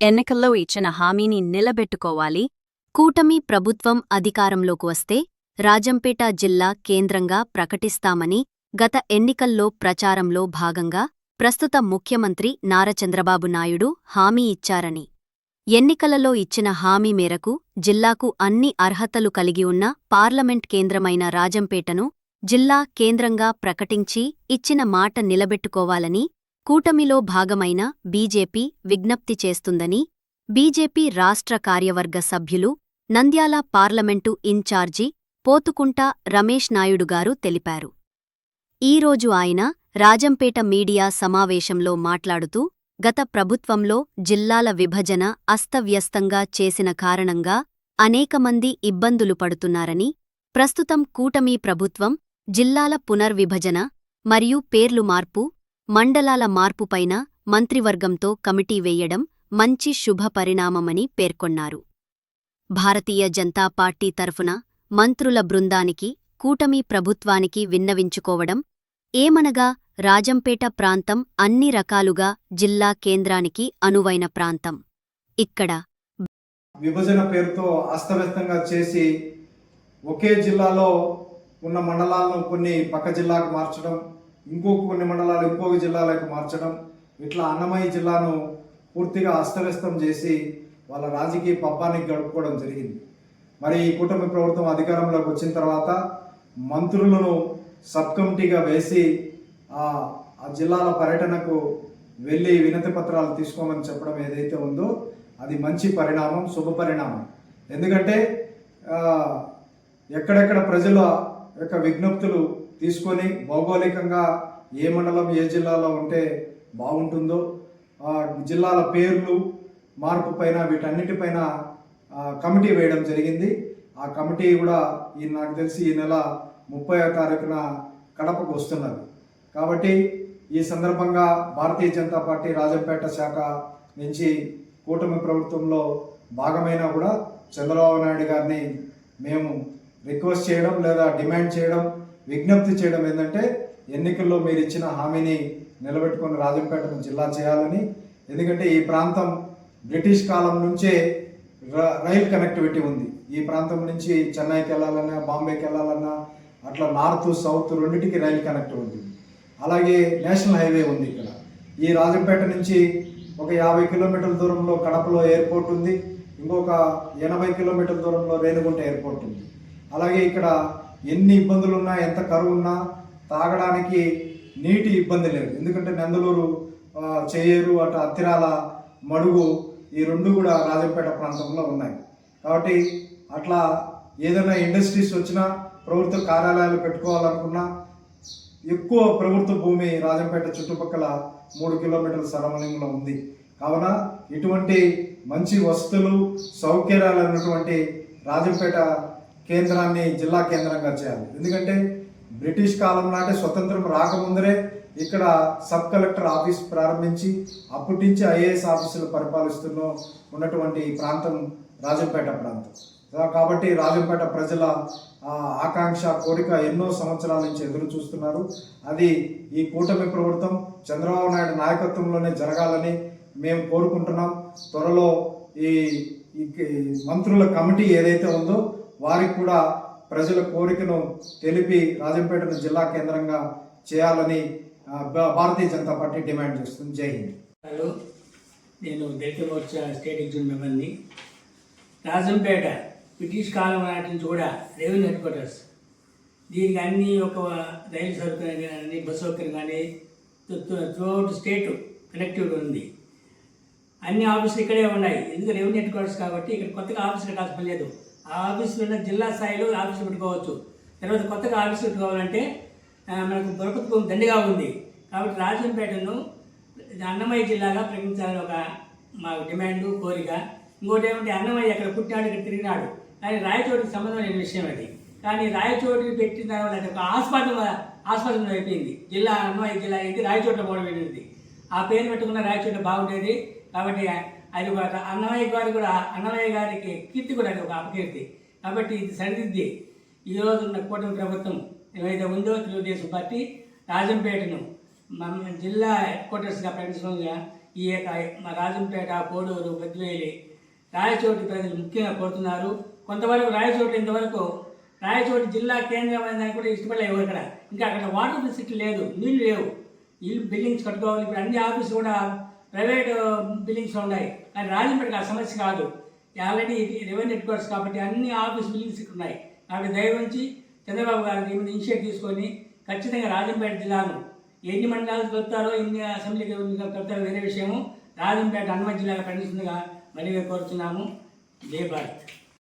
ఎన్నికల్లో ఇచ్చిన హామీని నిలబెట్టుకోవాలి. కూటమి ప్రభుత్వం అధికారంలోకి వస్తే రాజంపేట జిల్లా కేంద్రంగా ప్రకటిస్తామని గత ఎన్నికల్లో ప్రచారంలో భాగంగా ప్రస్తుత ముఖ్యమంత్రి నారచంద్రబాబు నాయుడు హామీ ఇచ్చారని. ఎన్నికలలో ఇచ్చిన హామీ మేరకు జిల్లాకు అన్ని అర్హతలు కలిగి ఉన్న పార్లమెంట్ కేంద్రమైన రాజంపేటను జిల్లా కేంద్రంగా ప్రకటించి ఇచ్చిన మాట నిలబెట్టుకోవాలని కూటమిలో భాగమైన బీజేపీ విజ్ఞప్తి చేస్తుందని బీజేపీ రాష్ట్ర కార్యవర్గ సభ్యులు నంద్యాల పార్లమెంటు ఇన్ఛార్జి పోతుకుంట రమేష్ నాయుడు గారు తెలిపారు. ఈరోజు ఆయన రాజంపేట మీడియా సమావేశంలో మాట్లాడుతూ గత ప్రభుత్వంలో జిల్లాల విభజన అస్తవ్యస్తంగా చేసిన కారణంగా అనేకమంది ఇబ్బందులు పడుతున్నారని ప్రస్తుతం కూటమి ప్రభుత్వం జిల్లాల పునర్విభజన మరియు పేర్లు మార్పు మండలాల మార్పుపైన మంత్రివర్గంతో కమిటీ వేయడం మంచి శుభ పరిణామమని పేర్కొన్నారు. భారతీయ జనతా పార్టీ తరఫున మంత్రుల బృందానికి కూటమి ప్రభుత్వానికి విన్నవించుకోవడం ఏమనగా రాజంపేట ప్రాంతం అన్ని రకాలుగా జిల్లా కేంద్రానికి అనువైన ప్రాంతం. ఇక్కడ విభజన పేరుతో అస్తవ్యస్తంగా చేసి ఒకే జిల్లాలో ఉన్న మండలాలను కొన్ని పక్క జిల్లాకు మార్చడం ఇంకో కొన్ని మండలాలు ఇంకొక జిల్లాలకు మార్చడం ఇట్లా అన్నమయ్య జిల్లాను పూర్తిగా అస్తవ్యస్తం చేసి వాళ్ళ రాజకీయ పబ్బానికి గడుపుకోవడం జరిగింది. మరి ఈ కూటమి ప్రభుత్వం అధికారంలోకి వచ్చిన తర్వాత మంత్రులను సబ్ కమిటీగా వేసి ఆ జిల్లాల పర్యటనకు వెళ్ళి వినతి పత్రాలు తీసుకోమని చెప్పడం ఏదైతే ఉందో అది మంచి పరిణామం శుభ పరిణామం. ఎందుకంటే ఎక్కడెక్కడ ప్రజల యొక్క విజ్ఞప్తులు తీసుకొని భౌగోళికంగా ఏ మండలం ఏ జిల్లాలో ఉంటే బాగుంటుందో జిల్లాల పేర్లు మార్పు పైన వీటన్నిటిపైన కమిటీ వేయడం జరిగింది. ఆ కమిటీ కూడా ఈ నాకు తెలిసి ఈ నెల ముప్పై తారీఖున కడపకు వస్తున్నది. కాబట్టి ఈ సందర్భంగా భారతీయ జనతా పార్టీ రాజంపేట శాఖ నుంచి కూటమి ప్రభుత్వంలో భాగమైనా కూడా చంద్రబాబు నాయుడు గారిని మేము రిక్వెస్ట్ చేయడం లేదా డిమాండ్ చేయడం విజ్ఞప్తి చేయడం ఏంటంటే ఎన్నికల్లో మీరు ఇచ్చిన హామీని నిలబెట్టుకుని రాజంపేటను జిల్లా చేయాలని ఎందుకంటే ఈ ప్రాంతం బ్రిటిష్ కాలం నుంచే రైల్ కనెక్టివిటీ ఉంది. ఈ ప్రాంతం నుంచి చెన్నైకి వెళ్ళాలన్నా బాంబేకి వెళ్ళాలన్నా అట్లా నార్త్ సౌత్ రెండింటికి రైలు కనెక్ట్ ఉంది. అలాగే నేషనల్ హైవే ఉంది ఇక్కడ. ఈ రాజంపేట నుంచి ఒక యాభై కిలోమీటర్ల దూరంలో కడపలో ఎయిర్పోర్ట్ ఉంది. ఇంకొక ఎనభై కిలోమీటర్ల దూరంలో రేణుగుంట ఎయిర్పోర్ట్ ఉంది. అలాగే ఇక్కడ ఎన్ని ఇబ్బందులు ఉన్నా ఎంత కరువు ఉన్నా తాగడానికి నీటి ఇబ్బంది లేదు. ఎందుకంటే నందలూరు చేయరు అటు అత్తిరాల మడుగు ఈ రెండు కూడా రాజంపేట ప్రాంతంలో ఉన్నాయి. కాబట్టి అట్లా ఏదైనా ఇండస్ట్రీస్ వచ్చినా ప్రభుత్వ కార్యాలయాలు పెట్టుకోవాలనుకున్నా ఎక్కువ ప్రభుత్వ భూమి రాజంపేట చుట్టుపక్కల మూడు కిలోమీటర్ల సరౌండింగ్లో ఉంది. కావున ఇటువంటి మంచి వసతులు సౌకర్యాలు ఉన్నటువంటి రాజంపేట కేంద్రాన్ని జిల్లా కేంద్రంగా చేయాలి. ఎందుకంటే బ్రిటిష్ కాలం నాటి స్వతంత్రం రాకముందరే ఇక్కడ సబ్ కలెక్టర్ ఆఫీస్ ప్రారంభించి అప్పటి నుంచి ఐఏఎస్ ఆఫీసులు పరిపాలిస్తున్న ఉన్నటువంటి ప్రాంతం రాజంపేట ప్రాంతం. కాబట్టి రాజంపేట ప్రజల ఆకాంక్ష కోరిక ఎన్నో సంవత్సరాల నుంచి ఎదురు చూస్తున్నారు. అది ఈ కూటమి ప్రభుత్వం చంద్రబాబు నాయుడు నాయకత్వంలోనే జరగాలని మేము కోరుకుంటున్నాం. త్వరలో ఈ మంత్రుల కమిటీ ఏదైతే ఉందో వారికి కూడా ప్రజల కోరికను తెలిపి రాజంపేటను జిల్లా కేంద్రంగా చేయాలని భారతీయ జనతా పార్టీ డిమాండ్ చేస్తుంది. జై హింద్. హలో నేను దళిత మోర్చా స్టేట్ ఎగ్జిక్యూటివ్ మెంబర్ని రాజంపేట బ్రిటిష్ కాలం నాటి నుంచి కూడా రెవెన్యూ హెడ్ క్వార్టర్స్. దీనికి అన్ని ఒక రైలు సౌకర్యం కానీ బస్ సౌకర్యం కానీ త్రూఅవుట్ స్టేట్ కనెక్టివిటీ ఉంది. అన్ని ఆఫీసులు ఇక్కడే ఉన్నాయి. ఎందుకంటే రెవెన్యూ హెడ్ క్వార్టర్స్ కాబట్టి ఇక్కడ కొత్తగా ఆఫీస్ కట్టాల్సిన పని లేదు. ఆ ఆఫీసులు ఉన్న జిల్లా స్థాయిలో ఆఫీస్ పెట్టుకోవచ్చు. తర్వాత కొత్తగా ఆఫీస్ పెట్టుకోవాలంటే మనకు ప్రభుత్వం దండిగా ఉంది. కాబట్టి రాజంపేటను అన్నమయ్య జిల్లాగా ప్రకటించాలని ఒక మా డిమాండ్ కోరిక. ఇంకోటి ఏమంటే అన్నమయ్య అక్కడ పుట్టినాడు ఇక్కడ తిరిగినాడు. కానీ రాయచోటికి సంబంధం లేని విషయం అది. కానీ రాయచోటికి పెట్టిన తర్వాత అది ఒక ఆస్పదం ఆస్పదం అయిపోయింది. జిల్లా అన్నమయ్య జిల్లా అయింది రాయచోట పోవడం వెళ్ళింది ఆ పేరు పెట్టుకున్న రాయచోట బాగుండేది. కాబట్టి అది ఒక అన్నమయ్య గారు కూడా అన్నమయ్య గారికి కీర్తి కూడా అది ఒక అపకీర్తి. కాబట్టి ఇది సరిదిద్ది. ఈ రోజు ఉన్న కూటమి ప్రభుత్వం ఏదైతే ఉందో తెలుగుదేశం పార్టీ రాజంపేటను మన జిల్లా హెడ్ క్వార్టర్స్గా ప్రకటించడంగా ఈ యొక్క మా రాజంపేట కోడూరు పెద్దవేలి రాయచోటి ప్రజలు ముఖ్యంగా కోరుతున్నారు. కొంతవరకు రాయచోటి ఇంతవరకు రాయచోటి జిల్లా కేంద్రమైన దానికి కూడా ఇష్టపడలేవు ఇక్కడ ఇంకా అక్కడ వాటర్ ఫెసిలిటీ లేదు నీళ్ళు లేవు. ఇల్లు బిల్డింగ్స్ కట్టుకోవాలి. ఇప్పుడు అన్ని ఆఫీస్ కూడా ప్రైవేట్ బిల్డింగ్స్ ఉన్నాయి. కానీ రాజంపేటకి ఆ సమస్య కాదు. ఆల్రెడీ రెవెన్యూ హెడ్ క్వార్టర్స్ కాబట్టి అన్ని ఆఫీస్ బిల్డింగ్స్ ఇక్కడ ఉన్నాయి. కాబట్టి దయవుంచి చంద్రబాబు గారు దీని మీద ఇనిషియేట్ తీసుకొని ఖచ్చితంగా రాజంపేట జిల్లాను ఎన్ని మండలాలు కలుపుతారో ఎన్ని అసెంబ్లీకి కలుపుతారో వేరే విషయము రాజంపేట హనుమత్ జిల్లాగా పండిస్తుందిగా మళ్ళీ కోరుతున్నాము జయ భారత్.